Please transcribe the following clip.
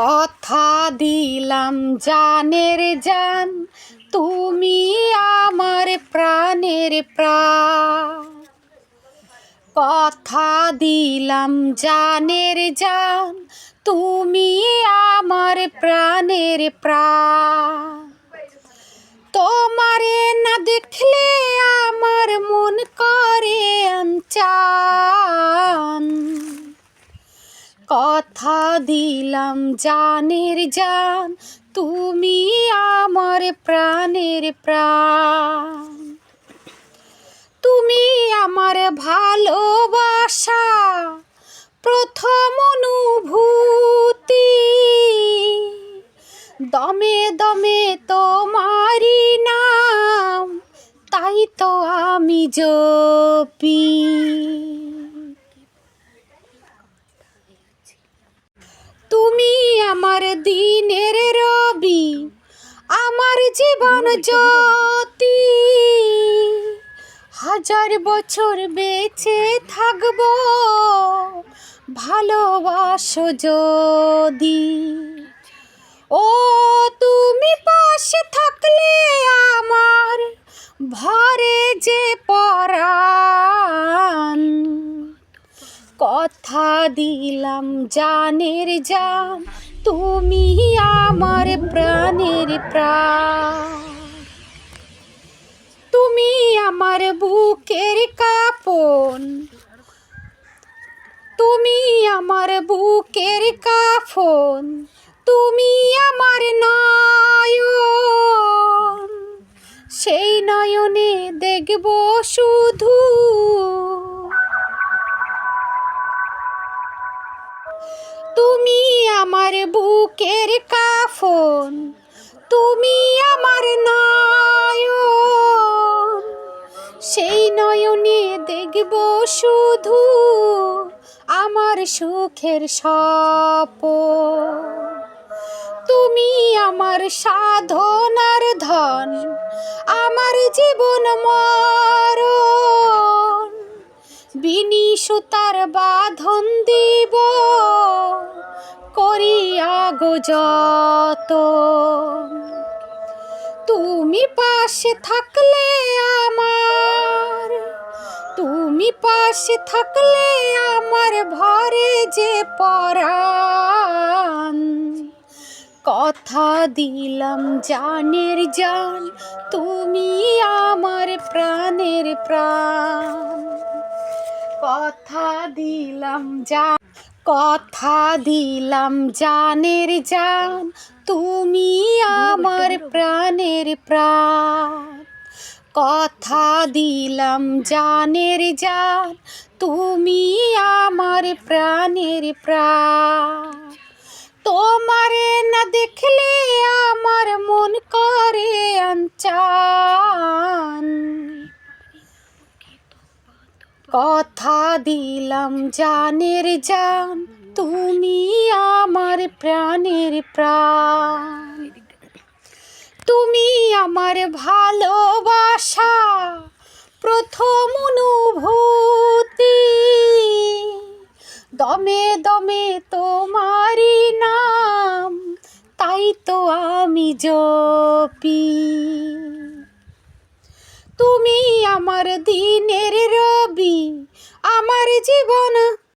কথা দিলাম জানের জান, তুমি আমার প্রাণের প্রাণ। কথা দিলাম জানের জান, তুমি আমার প্রাণের প্রাণ। তোমারে না দেখলে দিলাম জানের জান, তুমি আমার প্রাণের প্রাণ। তুমি আমার ভালোবাসা, প্রথম অনুভূতি। দমে দমে তোমারি নাম, তাই তো আমি জপি তুমি আমার দিনের রবি, আমার জীবন জ্যোতি। হাজার বছর বেঁচে থাকব, ভালোবাসো যদি। ও, তুমি পাশে থাকলে আমার ভরে যে পরাণ। কথা দিলাম জানের জান তুমি আমার প্রাণের প্রাণ। তুমি আমার বুকের কাপন তুমি আমার বুকের কাফন। তুমি আমার নয়ন। সেই নয়নে দেখব শুধু তুমি। আমার বুকের কাফন, তুমি আমার নয়ন। সেই নয়নে দেখব শুধু আমার সুখের সপ তুমি আমার সাধনার ধন, আমার জীবন মরণ। বিনি সুতার বাঁধন দিব গো যত তুমি পাশে থাকলে আমার, তুমি পাশে থাকলে আমার ভরে যে পরাণ। কথা দিলাম জানের জান তুমি আমার প্রাণের প্রাণ। কথা দিলাম জান কথা দিলাম জানের জান, তুমি আমার প্রাণের প্রাণ। কথা দিলাম জানের জান, তুমি আমার প্রাণের প্রাণ। তোমারে না দেখলে আমার মন করে আনচান কথা দিলাম জানের জান, তুমি আমার প্রাণের প্রাণ। তুমি আমার ভালোবাসা, প্রথম অনুভূতি। দমে দমে তোমারি নাম, তাই তো আমি জপি। তুমি আমার দিনের রবি আমার জীবন